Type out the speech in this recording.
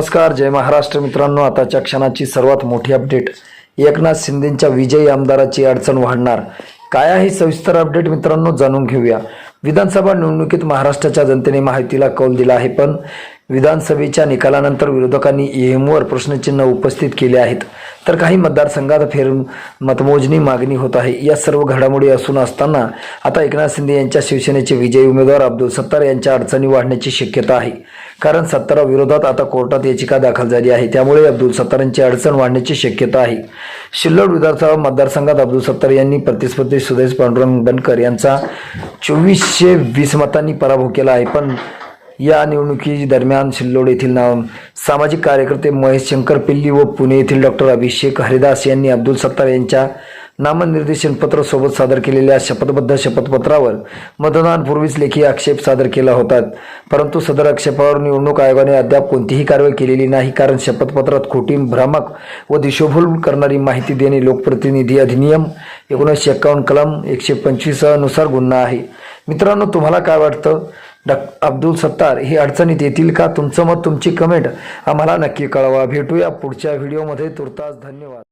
नमस्कार जय महाराष्ट्र मित्रांनो. आताच्या क्षणाची सर्वात मोठी अपडेट. एकनाथ शिंदेच्या विजयी आमदाराची अडचण वाढणार. काय आहे सविस्तर अपडेट मित्रांनो जाणून घेऊया. विधानसभा निवडणुकीत महाराष्ट्राच्या जनतेने माहितीला कौल दिला आहे पण विधानसभेच्या निकालानंतर विरोधकांनी ईएमवर प्रश्नचिन्ह उपस्थित केले आहेत. तर काही मतदारसंघात फेर मतमोजणी मागणी होत आहे. या सर्व घडामोडी असून असताना आता एकनाथ शिंदे यांच्या शिवसेनेचे विजयी उमेदवार अब्दुल सत्तार यांच्या अडचणी वाढण्याची शक्यता आहे. कारण सत्ताराविरोधात आता कोर्टात याचिका दाखल झाली आहे. त्यामुळे अब्दुल सत्तार यांची अडचण वाढण्याची शक्यता आहे. शिल्लोड विधानसभा मतदारसंघात अब्दुल सत्तार यांनी प्रतिस्पर्धी सुदेश पांडुरंग बनकर यांचा चोवीसशे वीस मतांनी पराभव केला आहे. पण या निवडणुकी दरम्यान सिल्लोड येथील नाव सामाजिक कार्यकर्ते महेश शंकर पिल्ली व पुणे येथील डॉक्टर अभिषेक हरिदास यांनी अब्दुल सत्तार यांच्या नामनिर्देशन सोबत सादर केलेल्या शपथबद्ध शपथपत्रावर मतदानपूर्वीच लेखी आक्षेप सादर केला होता. परंतु सदर आक्षेपावर निवडणूक आयोगाने अद्याप कोणतीही कारवाई केलेली नाही कारण शपथपत्रात खोटी भ्रामक व दिशोभूल करणारी माहिती देणे लोकप्रतिनिधी अधिनियम एकोणीसशे एक्कावन्न कलम एकशे पंचवीसनुसार गुन्हा आहे. मित्रांनो तुम्हाला काय वाटतं? डॉ अब्दुल सत्तार ही अडचणीत येतील का? तुमचं मत तुमची कमेंट आम्हाला नक्की कळवा. भेटूया पुढच्या व्हिडिओमध्ये तुर्तास धन्यवाद.